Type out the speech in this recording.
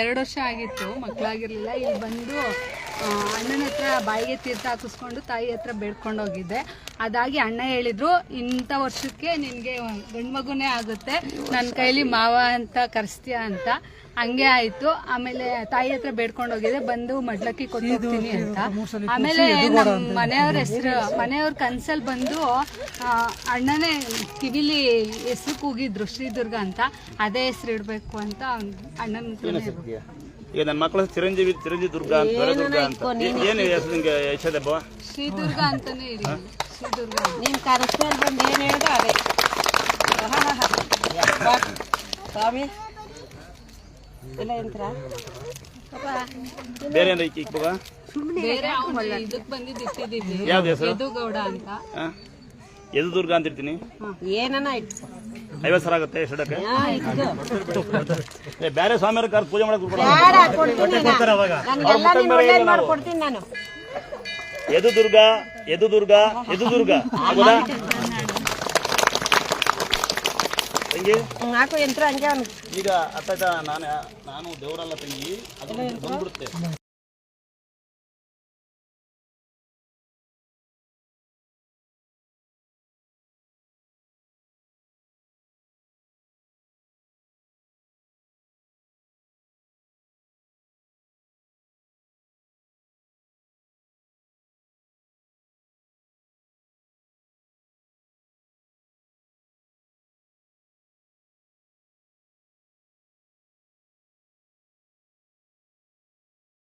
ಎರಡು ವರ್ಷ ಆಗಿತ್ತು ಮಕ್ಕಳಾಗಿರ್ಲಿಲ್ಲ. ಇಲ್ಲಿ ಬಂದು ಅಣ್ಣನ ಹತ್ರ ಬಾಯಿಗೆ ತೀರ್ಥ ಹಾಕಿಸ್ಕೊಂಡು ತಾಯಿ ಹತ್ರ ಬೇಡ್ಕೊಂಡು ಹೋಗಿದ್ದೆ. ಅದಾಗಿ ಅಣ್ಣ ಹೇಳಿದ್ರು ಇಂಥ ವರ್ಷಕ್ಕೆ ನಿನಗೆ ಗಂಡು ಮಗುನೇ ಆಗುತ್ತೆ. ನನ್ನ ಕೈಲಿ ಮಾವ ಅಂತ ಕರೆಸ್ತೀಯ ಅಂತ. ಹಂಗೆ ಆಯ್ತು. ಆಮೇಲೆ ತಾಯಿ ಹತ್ರ ಬೇಡ್ಕೊಂಡು ಹೋಗಿದ್ದೆ. ಬಂದು ಮಡ್ಲಕ್ಕಿ ಕೊಟ್ಟು ಹೋಗ್ತೀನಿ ಅಂತ. ಆಮೇಲೆ ನಮ್ಮ ಮನೆಯವ್ರ ಹೆಸರು ಮನೆಯವ್ರ ಕನ್ಸಲ್ಲಿ ಬಂದು ಆ, ಅಣ್ಣನೇ ಕಿವಿಲಿ ಹೆಸರು ಕೂಗಿದ್ರು ಶ್ರೀದುರ್ಗ ಅಂತ. ಅದೇ ಹೆಸರು ಇಡಬೇಕು ಅಂತ ಅಣ್ಣನ? ಈಗ ನನ್ನ ಮಕ್ಕಳ ಚಿರಂಜೀವಿ ಚಿರಂಜೀವಿ ದುರ್ಗ ಅಂತ ದೊರೆ ದುರ್ಗ ಅಂತ. ಏನು ಹೆಸರು ನಿಂಗೆ ಯಶೋದಬ್ಬ ಶ್ರೀದುರ್ಗ ಅಂತಾನೆ ಇಡಿ ಶ್ರೀದುರ್ಗ. ಅಂತ. ನೀನ್ ಕರೆಸ್ಮೇಲೆ ಬಂದು ಏನು ಹೇಳ್ದು? ಅದೇ. ಸ್ವಾಮಿ. ಇಲ್ಲ ಎಂತ್ರ? ಬೇರೆ ಏನಾರ ಐತಿ ಇವಾಗ ಬೇರೆ ಅವ್ನು ಇದಕ್ ಬಂದಿದ್ದು ಇಟ್ಟಿದ್ದೀವಿ. ಯಾವ್ದು ಹೆಸರು? ಯದುಗೌಡ ಅಂತ. ಎದು ದುರ್ಗ ಅಂತ ಇರ್ತೀನಿ ಏನನ ಇಟ್ಟು ಐವತ್ತು ಸಾವಿರ ಆಗುತ್ತೆ ಎಷ್ಟಕ್ಕೆ ಏ ಬೇರೆ ಸ್ವಾಮಿಯವ್ರ ಕಾರ್ ಪೂಜೆ. ಬೇಡ ಕೊಡ್ತೀನಿ ನೀನು? ಎದು ದುರ್ಗ ಎದು ದುರ್ಗ ಎದು ದುರ್ಗ. ಹೌದಾ ತಂಗಿ ಹ್ಮ್, ಹಾಕು ಯಂತ್ರ ಹಂಗೆ ಅವ್ನು ಈಗ ಅತ್ತ ನಾನು ನಾನು ದೇವರಲ್ಲ ತಂಗಿ ಅದು ಬಂದ್ಬಿಡುತ್ತೆ.